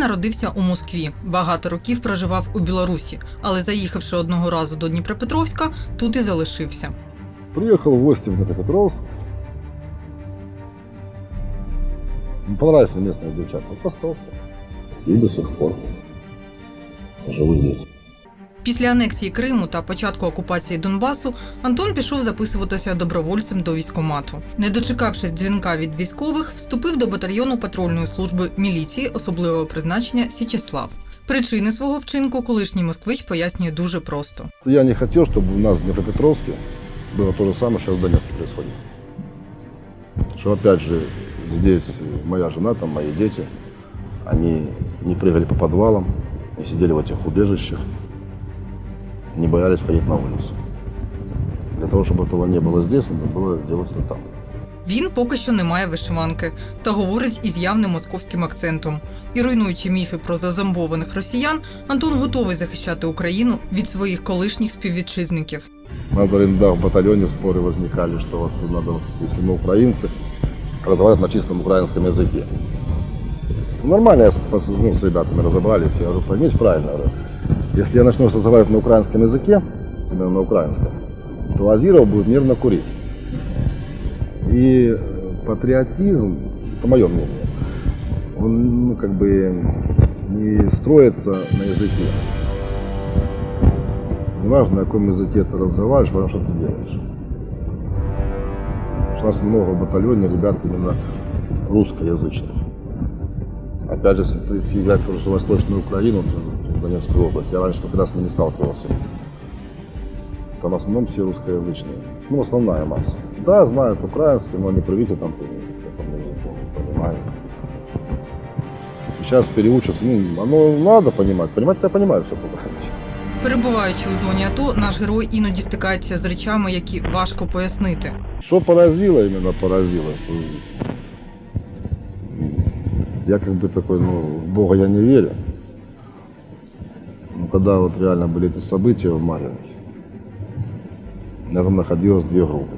Народився у Москві, багато років проживав у Білорусі, але заїхавши одного разу до Дніпропетровська, тут і залишився. Приїхав в гості в Дніпропетровськ. Понравились девчата. Вот остался. И до сих пор живу здесь. Після анексії Криму та початку окупації Донбасу Антон пішов записуватися добровольцем до військкомату. Не дочекавшись дзвінка від військових, вступив до батальйону патрульної служби міліції особливого призначення Січеслав. Причини свого вчинку колишній москвич пояснює дуже просто. Я не хотел, чтобы у нас в Днепропетровске было то же самое, что в Донецке происходит. Что опять же здесь моя жена, там мои дети, они не прыгали по подвалам, не сидели в этих убежищах, не боялись ходить на улицу. Для того, чтобы этого не было здесь, надо было делать это там. Він поки що не має вишиванки та говорить із явним московським акцентом. І руйнуючи міфи про зазомбованих росіян, Антон готовий захищати Україну від своїх колишніх співвітчизників. У нас в да, в батальоне споры возникали, что вот надо, вот, если мы украинцы, разговаривать на чистом украинском языке. Ну, Нормально, я с, пос- ну, с ребятами разобрались, я говорю, поймите правильно, говорю, Если я начну разговаривать на украинском языке, на украинском, то Азиров будет нервно курить. И э, патриотизм, это мое мнение, он ну, как бы не строится на языке. Неважно, на каком языке ты разговариваешь, важно, что ты делаешь. У нас много в батальоне ребят именно русскоязычных. Опять же, если прийти взять тоже Восточную Украину, то Донецкую область, я раньше никогда с ней не сталкивался. Там в основном все русскоязычные. Ну, основная масса. Да, знают украинский, но не привыкли там к этому языку, понимают. И сейчас переучатся, ну, оно надо понимать. Понимать-то я понимаю все по-украински. Перебуваючи у зоні АТО, наш герой іноді стикається з речами, які важко пояснити. Что поразило, именно поразило, что я как бы такой, ну, в Бога я не верю. Но когда вот реально были эти события в у меня там находилось две группы.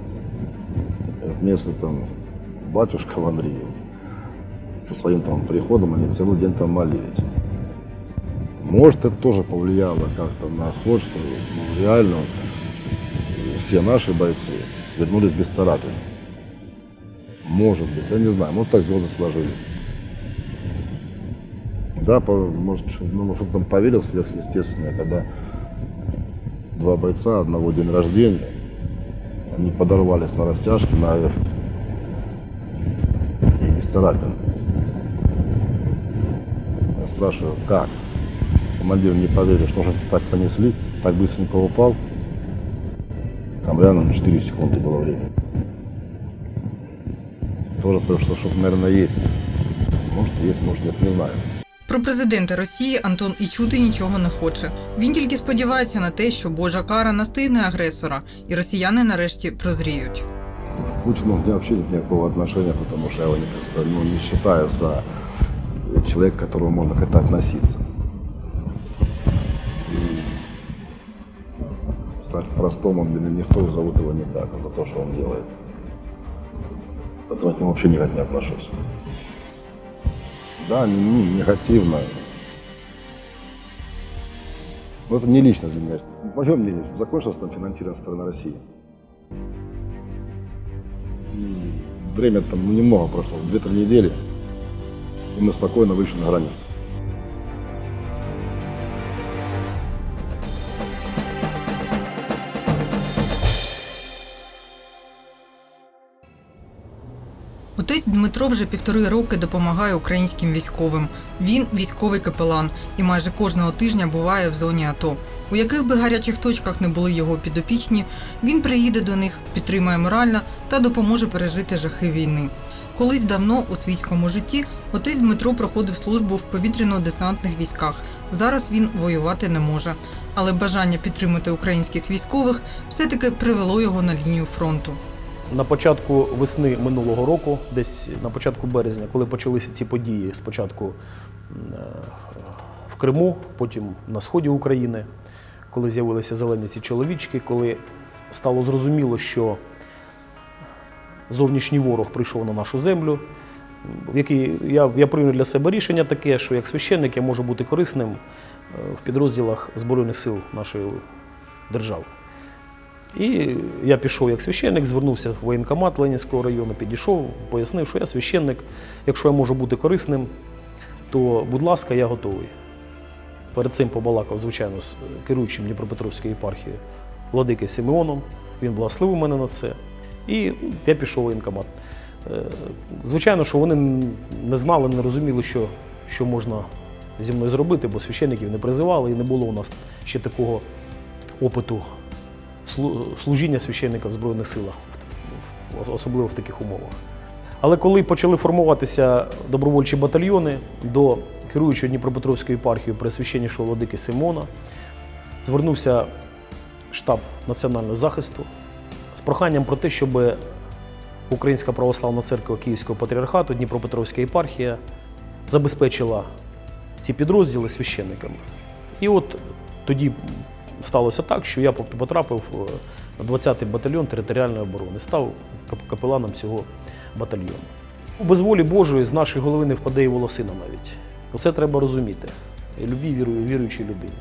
Вместо там батюшка в Андреев со своим там приходом они целый день там молились. Может, это тоже повлияло как-то на ход, что ну, реально все наши бойцы вернулись без царапин. Может быть, я не знаю, может так звезды сложились. Да, по- может, ну, может, он там поверил сверхъестественное, когда два бойца, одного день рождения, они подорвались на растяжке на F. И без царапин. Я спрашиваю, как? Командир не поверил, что же так понесли, так быстренько упал. Там на 4 секунды было время. Тоже прошло, что, наверное, есть. Может, есть, может, нет, не знаю. Про президента Росії Антон і чути нічого не хоче. Він тільки сподівається на те, що Божа кара настигне агресора, і росіяни нарешті прозріють. Путину меня вообще нет никакого потому что я его не представляю, ну, не считаю за человека, к которому можно как-то по-простому, для меня никто зовут его не так, а за то, что он делает. Поэтому я к нему вообще не отношусь. Да, не- негативно. Но это не личность для меня. Мое мнение, закончилось там финансирование стороны России, и время там ну, немного прошло, 2-3 недели, и мы спокойно вышли на границу. Отець Дмитро вже півтори роки допомагає українським військовим. Він військовий капелан і майже кожного тижня буває в зоні АТО. У яких би гарячих точках не були його підопічні, він приїде до них, підтримає морально та допоможе пережити жахи війни. Колись давно у світському житті отець Дмитро проходив службу в повітряно-десантних військах. Зараз він воювати не може. Але бажання підтримати українських військових все-таки привело його на лінію фронту. На початку весни минулого року, десь на початку березня, коли почалися ці події, спочатку е, в Криму, потім на сході України, коли з'явилися зелені ці чоловічки, коли стало зрозуміло, що зовнішній ворог прийшов на нашу землю, в який я, я прийняв для себе рішення таке, що як священник я можу бути корисним е, в підрозділах Збройних сил нашої держави. І я пішов як священник, звернувся в воєнкомат Ленінського району, підійшов, пояснив, що я священник. Якщо я можу бути корисним, то, будь ласка, я готовий. Перед цим побалакав, звичайно, з керуючим Дніпропетровської єпархії владики Симеоном. Він благословив мене на це. І я пішов в воєнкомат. Е, Звичайно, що вони не знали, не розуміли, що, що можна зі мною зробити, бо священників не призивали і не було у нас ще такого опиту служіння священника в Збройних силах, особливо в таких умовах. Але коли почали формуватися добровольчі батальйони до керуючого Дніпропетровською єпархією пресвященнішого владики Симона, звернувся штаб національного захисту з проханням про те, щоб Українська православна церква Київського патріархату, Дніпропетровська єпархія забезпечила ці підрозділи священниками. І от тоді сталося так, що я потрапив на 20-й батальйон територіальної оборони, став капеланом цього батальйону. Без волі Божої з нашої голови не впаде і волосина навіть. Оце треба розуміти. І любій вірую- віруючій людині.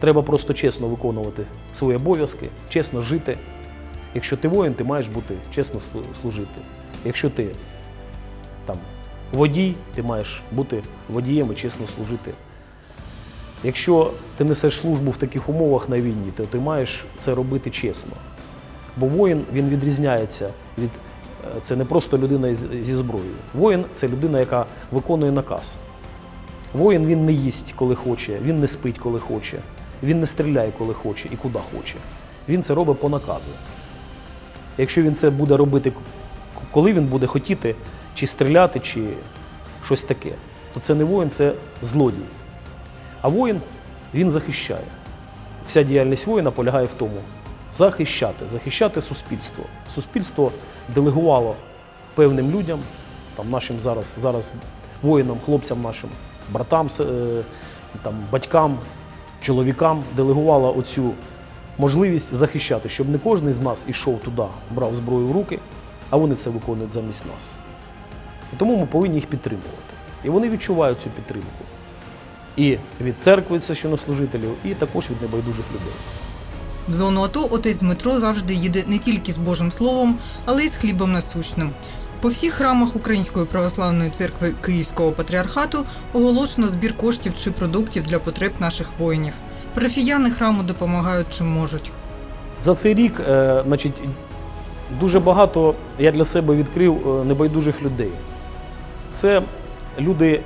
Треба просто чесно виконувати свої обов'язки, чесно жити. Якщо ти воїн, ти маєш бути чесно служити. Якщо ти там водій, ти маєш бути водієм і чесно служити. Якщо ти несеш службу в таких умовах на війні, то ти маєш це робити чесно. Бо воїн він відрізняється від е, це не просто людина зі зброєю. Воїн це людина, яка виконує наказ. Воїн він не їсть, коли хоче, він не спить, коли хоче, він не стріляє, коли хоче і куди хоче. Він це робить по наказу. Якщо він це буде робити, коли він буде хотіти, чи стріляти, чи щось таке, то це не воїн, це злодій. А воїн він захищає. Вся діяльність воїна полягає в тому захищати, захищати суспільство. Суспільство делегувало певним людям, там нашим зараз, зараз воїнам, хлопцям нашим, братам, е, там, батькам, чоловікам, делегувало оцю можливість захищати, щоб не кожен з нас ішов туди, брав зброю в руки, а вони це виконують замість нас. І тому ми повинні їх підтримувати. І вони відчувають цю підтримку. І від церкви священнослужителів, і також від небайдужих людей. В зону АТО отець Дмитро завжди їде не тільки з Божим Словом, але й з хлібом насущним. По всіх храмах Української православної церкви Київського патріархату оголошено збір коштів чи продуктів для потреб наших воїнів. Парафіяни храму допомагають чим можуть. За цей рік, е, значить, дуже багато я для себе відкрив е, небайдужих людей. Це люди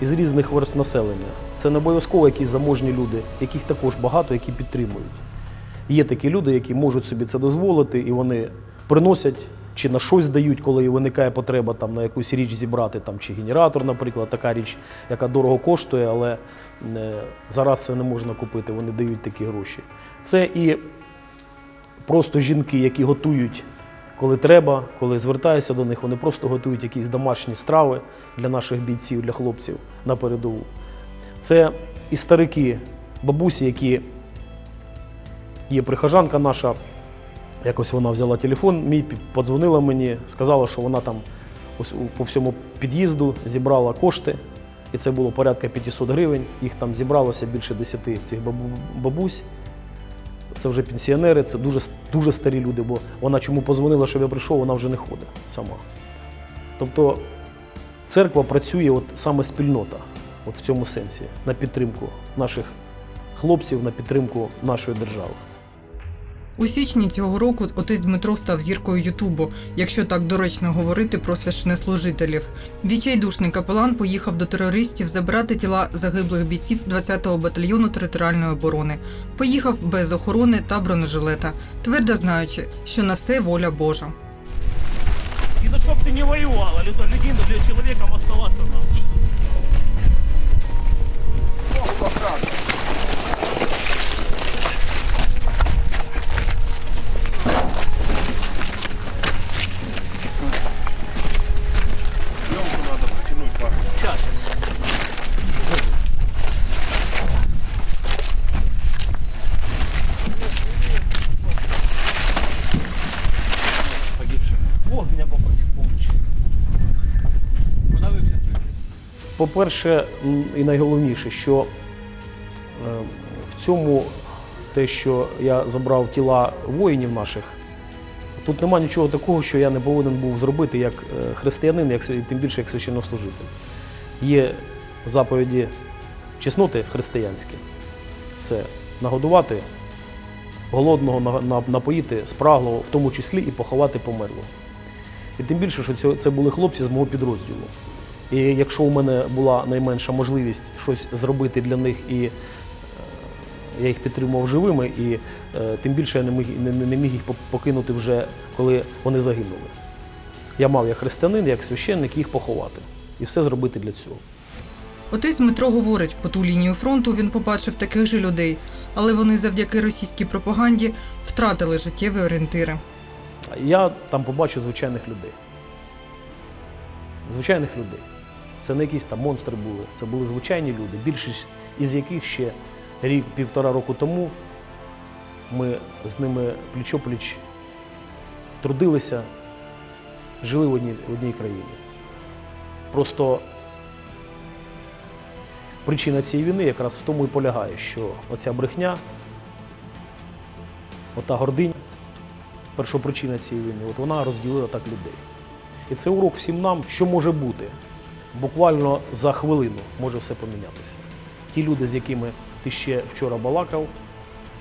із різних верст населення. Це не обов'язково якісь заможні люди, яких також багато, які підтримують. Є такі люди, які можуть собі це дозволити, і вони приносять чи на щось дають, коли виникає потреба там, на якусь річ зібрати, там, чи генератор, наприклад, така річ, яка дорого коштує, але е, зараз це не можна купити, вони дають такі гроші. Це і просто жінки, які готують, коли треба, коли звертаюся до них, вони просто готують якісь домашні страви для наших бійців, для хлопців на передову. Це і старики, бабусі, які є прихожанка наша. Якось вона взяла телефон, мій подзвонила мені, сказала, що вона там ось по всьому під'їзду зібрала кошти, і це було порядка 500 гривень. Їх там зібралося більше 10 цих бабусь. Це вже пенсіонери, це дуже, дуже старі люди, бо вона чому позвонила, щоб я прийшов, вона вже не ходить сама. Тобто церква працює от саме спільнота, от в цьому сенсі, на підтримку наших хлопців, на підтримку нашої держави. У січні цього року отець Дмитро став зіркою Ютубу, якщо так доречно говорити про священнослужителів. Відчайдушний капелан поїхав до терористів забирати тіла загиблих бійців 20-го батальйону територіальної оборони. Поїхав без охорони та бронежилета, твердо знаючи, що на все воля Божа. И за что бы ты не воевала, людина, для человеком оставаться надо. По-перше, і найголовніше, що е, в цьому те, що я забрав тіла воїнів наших, тут нема нічого такого, що я не повинен був зробити як е, християнин, як, тим більше як священнослужитель. Є заповіді чесноти християнські. Це нагодувати голодного, на- на- напоїти спраглого, в тому числі і поховати померлого. І тим більше, що це були хлопці з мого підрозділу. І якщо у мене була найменша можливість щось зробити для них, і е, я їх підтримував живими, і е, тим більше я не міг, не, не міг їх покинути вже, коли вони загинули. Я мав як християнин, як священник їх поховати. І все зробити для цього. Отець Дмитро говорить, по ту лінію фронту він побачив таких же людей, але вони завдяки російській пропаганді втратили життєві орієнтири. Я там побачив звичайних людей. Звичайних людей. Це не якісь там монстри були, це були звичайні люди, більшість із яких ще рік-півтора року тому ми з ними пліч-опліч трудилися, жили в одній, в одній країні. Просто причина цієї війни якраз в тому і полягає, що оця брехня, ота гординя, першопричина цієї війни, от вона розділила так людей. І це урок всім нам, що може бути. Буквально за хвилину може все помінятися. Ті люди, з якими ти ще вчора балакав,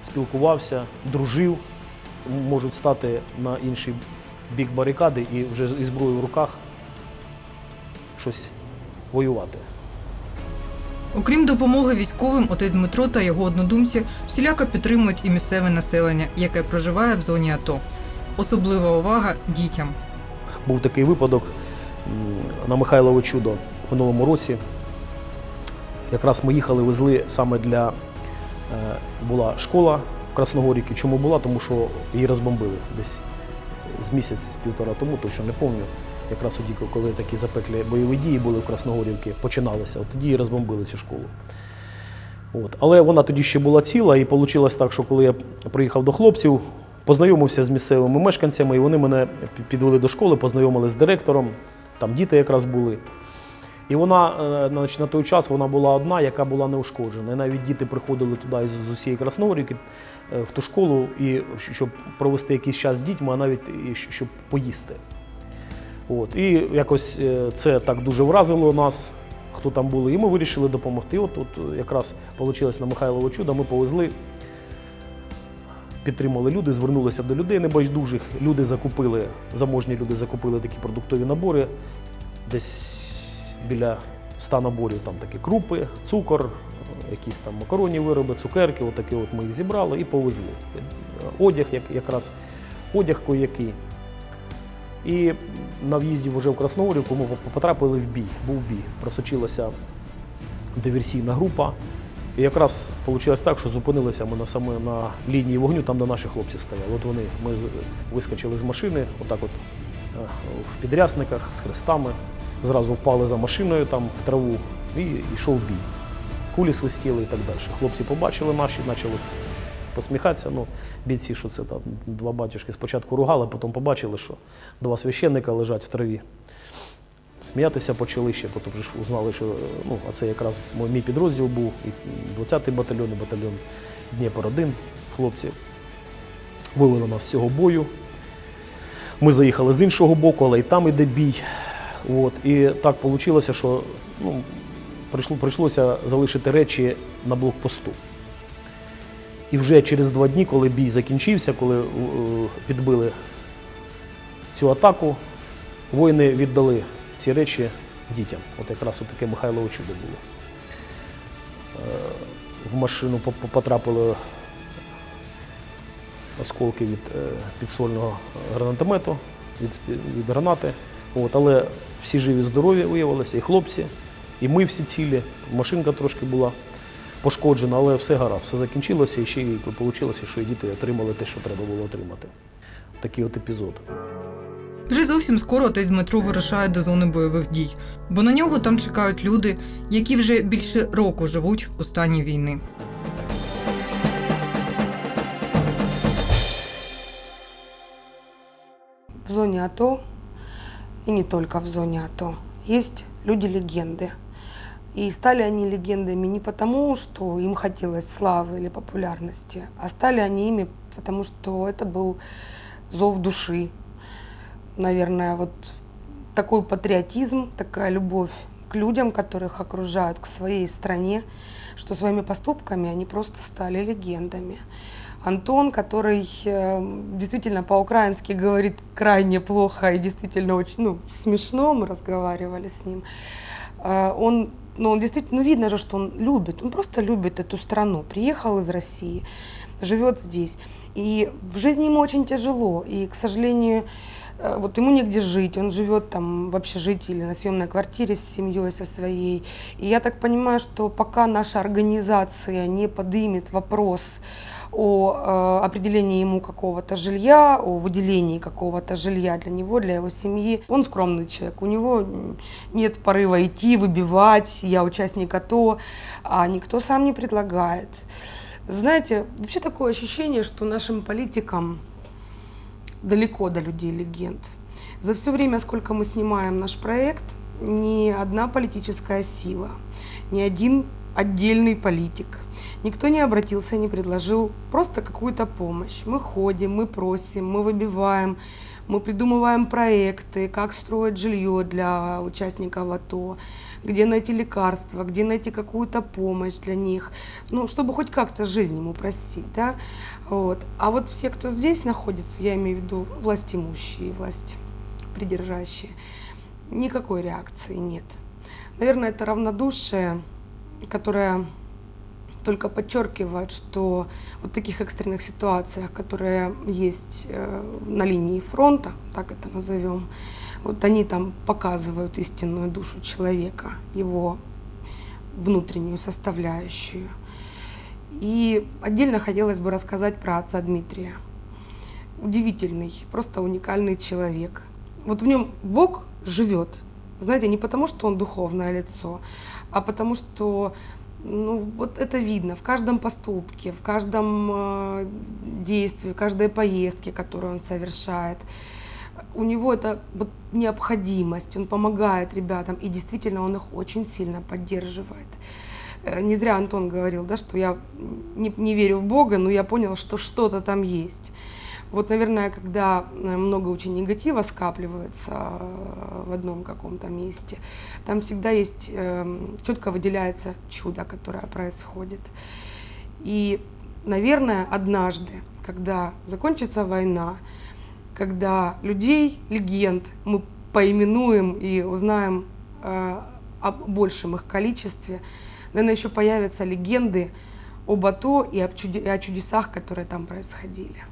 спілкувався, дружив, можуть стати на інший бік барикади і вже зі зброєю в руках щось воювати. Окрім допомоги військовим, отець Дмитро та його однодумці всіляко підтримують і місцеве населення, яке проживає в зоні АТО. Особлива увага дітям. Був такий випадок на Михайлове чудо в минулому році. Якраз ми їхали, везли саме для е, була школа в Красногорівці. Чому була? Тому що її розбомбили десь з місяць-півтора тому, точно не пам'ятаю. Якраз тоді, коли такі запеклі бойові дії були в Красногорівці, починалися. От тоді і розбомбили цю школу. От. Але вона тоді ще була ціла, і вийшло так, що коли я приїхав до хлопців, познайомився з місцевими мешканцями, і вони мене підвели до школи, познайомили з директором, там діти якраз були. І вона е, значить, на той час вона була одна, яка була неушкоджена. І навіть діти приходили туди з, усієї Красногорівки е, в ту школу, і щоб провести якийсь час з дітьми, а навіть і щоб поїсти. От. І якось е, це так дуже вразило нас, хто там були, і ми вирішили допомогти. От, от якраз вийшло на Михайлово чудо, ми повезли, підтримали люди, звернулися до людей небайдужих. Люди закупили, заможні люди закупили такі продуктові набори, десь біля 100 наборів, там такі крупи, цукор, якісь там макаронні вироби, цукерки, отакі от ми їх зібрали і повезли. Одяг, як, якраз одяг який. І на в'їзді вже в Красногорівку ми потрапили в бій. Був бій. Просочилася диверсійна група. І якраз вийшло так, що зупинилися ми на саме на лінії вогню, там де наші хлопці стояли. От вони ми вискочили з машини, отак от е, в підрясниках з хрестами, зразу впали за машиною там в траву і йшов бій. Кулі свистіли і так далі. Хлопці побачили наші, почали посміхатися. Ну, бійці, що це там два батюшки спочатку ругали, потім побачили, що два священника лежать в траві. Сміятися почали ще, потім вже узнали, що ну, а це якраз мій підрозділ був, і 20-й батальйон, і батальйон Дніпро 1 хлопці. Вивели нас з цього бою. Ми заїхали з іншого боку, але і там іде бій. От. І так вийшло, що ну, прийшло, прийшлося залишити речі на блокпосту. І вже через два дні, коли бій закінчився, коли е, підбили цю атаку, воїни віддали ці речі дітям. От якраз таке Михайлове чудо було. Е, В машину потрапили осколки від е, підсольного гранатомету, від, від гранати. От, але всі живі, здорові виявилися, і хлопці, і ми всі цілі. Машинка трошки була пошкоджена, але все гаразд, все закінчилося, і ще й вийшло, що і діти отримали те, що треба було отримати. Такий от епізод. Вже зовсім скоро отець Дмитро вирушає до зони бойових дій, бо на нього там чекають люди, які вже більше року живуть у стані війни. в зоне АТО, и не только в зоне АТО, есть люди-легенды. И стали они легендами не потому, что им хотелось славы или популярности, а стали они ими, потому что это был зов души. Наверное, вот такой патриотизм, такая любовь к людям, которых окружают, к своей стране, что своими поступками они просто стали легендами. Антон, который э, действительно по-украински говорит крайне плохо и действительно очень ну, смешно, мы разговаривали с ним, Э, он, ну, он действительно, ну, видно же, что он любит, он просто любит эту страну, приехал из России, живет здесь. И в жизни ему очень тяжело, и, к сожалению, вот ему негде жить, он живет там в общежитии или на съемной квартире с семьей со своей. И я так понимаю, что пока наша организация не подымет вопрос о э, определении ему какого-то жилья, о выделении какого-то жилья для него, для его семьи. Он скромный человек, у него нет порыва идти, выбивать, я участник АТО, а никто сам не предлагает. Знаете, вообще такое ощущение, что нашим политикам далеко до людей легенд. За все время, сколько мы снимаем наш проект, ни одна политическая сила, ни один отдельный политик, никто не обратился не предложил просто какую-то помощь. Мы ходим, мы просим, мы выбиваем, мы придумываем проекты, как строить жилье для участников АТО, где найти лекарства, где найти какую-то помощь для них, ну, чтобы хоть как-то жизнь им упростить, да, вот. А вот все, кто здесь находится, я имею в виду власть имущие, власть придержащие, никакой реакции нет. Наверное, это равнодушие, которое только подчеркивает, что вот в таких экстренных ситуациях, которые есть э, на линии фронта, так это назовем, вот они там показывают истинную душу человека, его внутреннюю составляющую. И отдельно хотелось бы рассказать про отца Дмитрия. Удивительный, просто уникальный человек. Вот в нем Бог живет. Знаете, не потому, что он духовное лицо, а потому что ну, вот это видно в каждом поступке, в каждом э, действии, в каждой поездке, которую он совершает. У него это вот необходимость, он помогает ребятам, и действительно он их очень сильно поддерживает. Э, Не зря Антон говорил, да, что я не, не верю в Бога, но я понял, что что-то там есть. Вот, наверное, когда много очень негатива скапливается э, в одном каком-то месте, там всегда есть, эм, четко выделяется чудо, которое происходит. И, наверное, однажды, когда закончится война, когда людей, легенд мы поименуем и узнаем э, о большем их количестве, наверное, еще появятся легенды об АТО и о чудесах, которые там происходили.